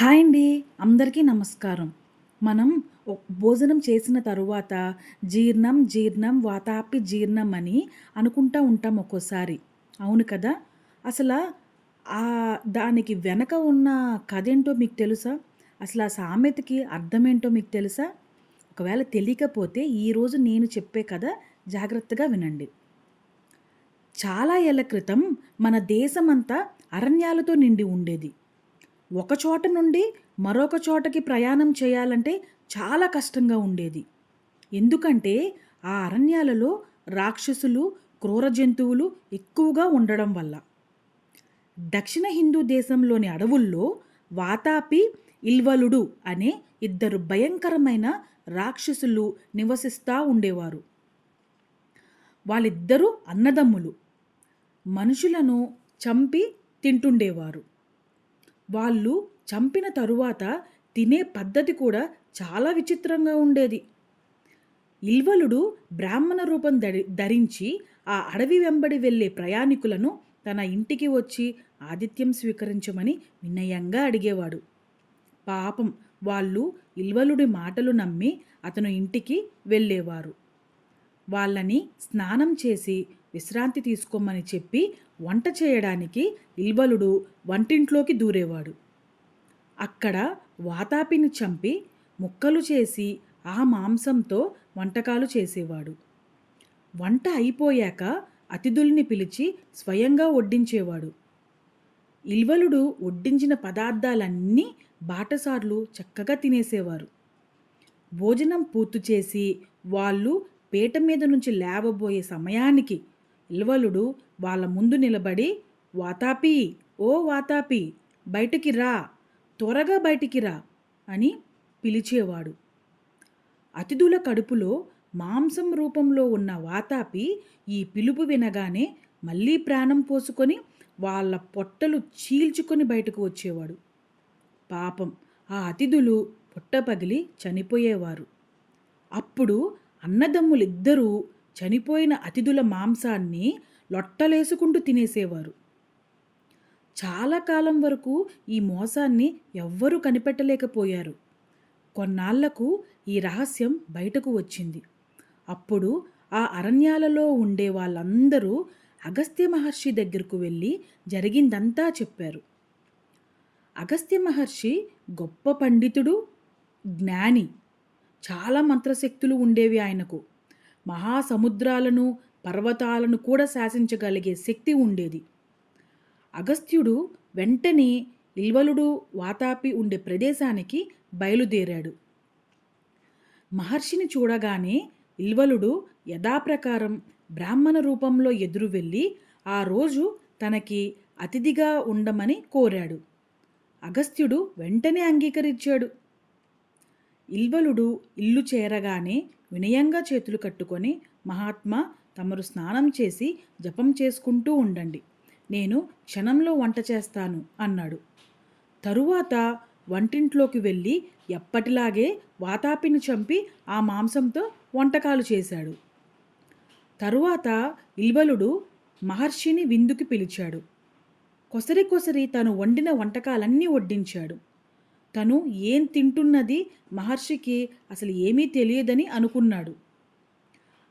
Hi అండి. అందరికీ నమస్కారం. మనం భోజనం చేసిన తరువాత జీర్ణం జీర్ణం వాతాపి జీర్ణం అని అనుకుంటా ఉంటాం ఒక్కోసారి. అవును కదా? అసలు ఆ దానికి వెనక ఉన్న కథ ఏంటో మీకు తెలుసా? అసలు ఆ సామెతకి అర్థమేంటో మీకు తెలుసా? ఒకవేళ తెలియకపోతే ఈరోజు నేను చెప్పే కథ జాగ్రత్తగా వినండి. చాలా ఏళ్ళ క్రితం మన దేశమంతా అరణ్యాలతో నిండి ఉండేది. ఒక చోట నుండి మరొక చోటకి ప్రయాణం చేయాలంటే చాలా కష్టంగా ఉండేది. ఎందుకంటే ఆ అరణ్యాలలో రాక్షసులు క్రూర జంతువులు ఎక్కువగా ఉండడం వల్ల. దక్షిణ హిందూ దేశంలోని అడవుల్లో వాతాపి ఇల్వలుడు అనే ఇద్దరు భయంకరమైన రాక్షసులు నివసిస్తూ ఉండేవారు. వాళ్ళిద్దరూ అన్నదమ్ములు. మనుషులను చంపి తింటుండేవారు. వాళ్ళు చంపిన తరువాత తినే పద్ధతి కూడా చాలా విచిత్రంగా ఉండేది. ఇల్వలుడు బ్రాహ్మణ రూపం ధరి ధరించి ఆ అడవి వెంబడి వెళ్ళే ప్రయాణికులను తన ఇంటికి వచ్చి ఆతిథ్యం స్వీకరించమని వినయంగా అడిగేవాడు. పాపం వాళ్ళు ఇల్వలుడి మాటలు నమ్మి అతను ఇంటికి వెళ్ళేవారు. వాళ్ళని స్నానం చేసి విశ్రాంతి తీసుకోమని చెప్పి వంట చేయడానికి ఇల్బలుడు వంటింట్లోకి దూరేవాడు. అక్కడ వాతాపిని చంపి ముక్కలు చేసి ఆ మాంసంతో వంటకాలు చేసేవాడు. వంట అయిపోయాక అతిథుల్ని పిలిచి స్వయంగా వడ్డించేవాడు. ఇల్వలుడు వడ్డించిన పదార్థాలన్నీ బాటసార్లు చక్కగా తినేసేవారు. భోజనం పూర్తి చేసి వాళ్ళు పీట మీద నుంచి లేవబోయే సమయానికి ఇల్వలుడు వాళ్ళ ముందు నిలబడి వాతాపి ఓ వాతాపి బయటికి రా త్వరగా బయటికి రా అని పిలిచేవాడు. అతిథుల కడుపులో మాంసం రూపంలో ఉన్న వాతాపి ఈ పిలుపు వినగానే మళ్ళీ ప్రాణం పోసుకొని వాళ్ళ పొట్టలు చీల్చుకొని బయటకు వచ్చేవాడు. పాపం ఆ అతిథులు పొట్ట పగిలి చనిపోయేవారు. అప్పుడు అన్నదమ్ములిద్దరూ చనిపోయిన అతిథుల మాంసాన్ని లొట్టలేసుకుంటూ తినేసేవారు. చాలా కాలం వరకు ఈ మోసాన్ని ఎవ్వరూ కనిపెట్టలేకపోయారు. కొన్నాళ్ళకు ఈ రహస్యం బయటకు వచ్చింది. అప్పుడు ఆ అరణ్యాలలో ఉండే వాళ్ళందరూ అగస్త్య మహర్షి దగ్గరకు వెళ్ళి జరిగిందంతా చెప్పారు. అగస్త్య మహర్షి గొప్ప పండితుడు జ్ఞాని చాలా మంత్రశక్తులు ఉండేవి ఆయనకు. మహాసముద్రాలను పర్వతాలను కూడా శాసించగలిగే శక్తి ఉండేది. అగస్త్యుడు వెంటనే ఇల్వలుడు వాతాపి ఉండే ప్రదేశానికి బయలుదేరాడు. మహర్షిని చూడగానే ఇల్వలుడు యథాప్రకారం బ్రాహ్మణ రూపంలో ఎదురు వెళ్ళి ఆ రోజు తనకి అతిథిగా ఉండమని కోరాడు. అగస్త్యుడు వెంటనే అంగీకరించాడు. ఇల్వలుడు ఇల్లు చేరగానే వినయంగా చేతులు కట్టుకొని మహాత్మా తమరు స్నానం చేసి జపం చేసుకుంటూ ఉండండి. నేను క్షణంలో వంట చేస్తాను అన్నాడు. తరువాత వంటింట్లోకి వెళ్ళి ఎప్పటిలాగే వాతాపిని చంపి ఆ మాంసంతో వంటకాలు చేశాడు. తరువాత ఇల్వలుడు మహర్షిని విందుకి పిలిచాడు. కొసరి కొసరి తను వండిన వంటకాలన్నీ వడ్డించాడు. తను ఏం తింటున్నది మహర్షికి అసలు ఏమీ తెలియదని అనుకున్నాడు.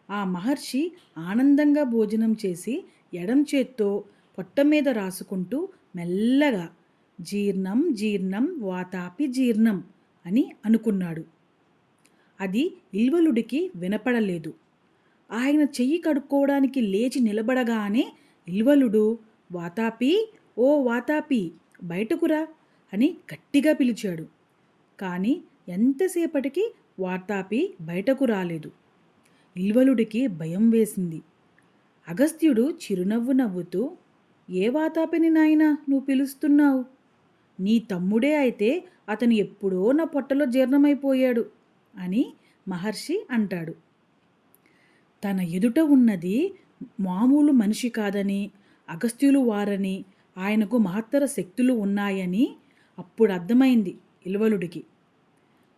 ఆ మహర్షి ఆనందంగా భోజనం చేసి ఎడం చేత్తో పొట్ట మీద రాసుకుంటూ మెల్లగా జీర్ణం జీర్ణం వాతాపి జీర్ణం అని అనుకున్నాడు. అది ఇల్వలుడికి వినపడలేదు. ఆయన చెయ్యి కడుక్కోవడానికి లేచి నిలబడగానే ఇల్వలుడు వాతాపి ఓ వాతాపి బయటకురా అని గట్టిగా పిలిచాడు. కానీ ఎంతసేపటికి వార్తాపి బయటకు రాలేదు. ఇల్వలుడికి భయం వేసింది. అగస్త్యుడు చిరునవ్వు నవ్వుతూ ఏ వాతాపిని నాయనా నువ్వు పిలుస్తున్నావు? నీ తమ్ముడే అయితే అతను ఎప్పుడో నా పొట్టలో జీర్ణమైపోయాడు అని మహర్షి అంటాడు. తన ఎదుట ఉన్నది మామూలు మనిషి కాదని అగస్త్యులు వారని ఆయనకు మహత్తర శక్తులు ఉన్నాయని అప్పుడు అర్థమైంది ఇల్వలుడికి.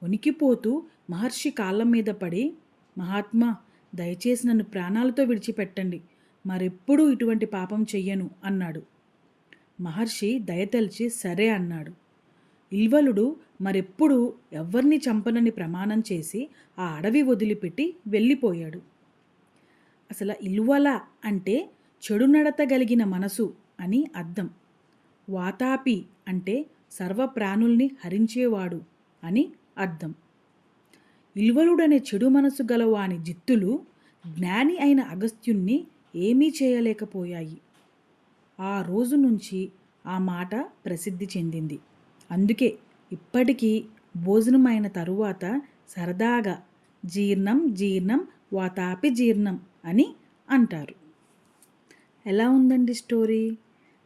ఉనికిపోతూ మహర్షి కాళ్ళ మీద పడి మహాత్మా దయచేసి నన్ను ప్రాణాలతో విడిచిపెట్టండి. మరెప్పుడూ ఇటువంటి పాపం చెయ్యను అన్నాడు. మహర్షి దయతలిచి సరే అన్నాడు. ఇల్వలుడు మరెప్పుడు ఎవ్వరిని చంపనని ప్రమాణం చేసి ఆ అడవి వదిలిపెట్టి వెళ్ళిపోయాడు. అసలు ఇల్వల అంటే చెడు కలిగిన మనసు అని అర్థం. వాతాపి అంటే సర్వప్రాణుల్ని హరించేవాడు అని అర్థం. ఇల్వలుడనే చెడు మనసు గలవాని జిత్తులు జ్ఞాని అయిన అగస్త్యుణ్ణి ఏమీ చేయలేకపోయాయి. ఆ రోజు నుంచి ఆ మాట ప్రసిద్ధి చెందింది. అందుకే ఇప్పటికీ భోజనం అయిన తరువాత సరదాగా జీర్ణం జీర్ణం వాతాపి జీర్ణం అని అంటారు. ఎలా ఉందండి స్టోరీ?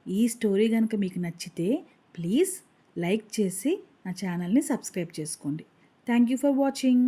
ఈ స్టోరీ కనుక మీకు నచ్చితే ప్లీజ్ లైక్ చేసి నా ఛానల్ని సబ్స్క్రైబ్ చేసుకోండి. Thank you for watching.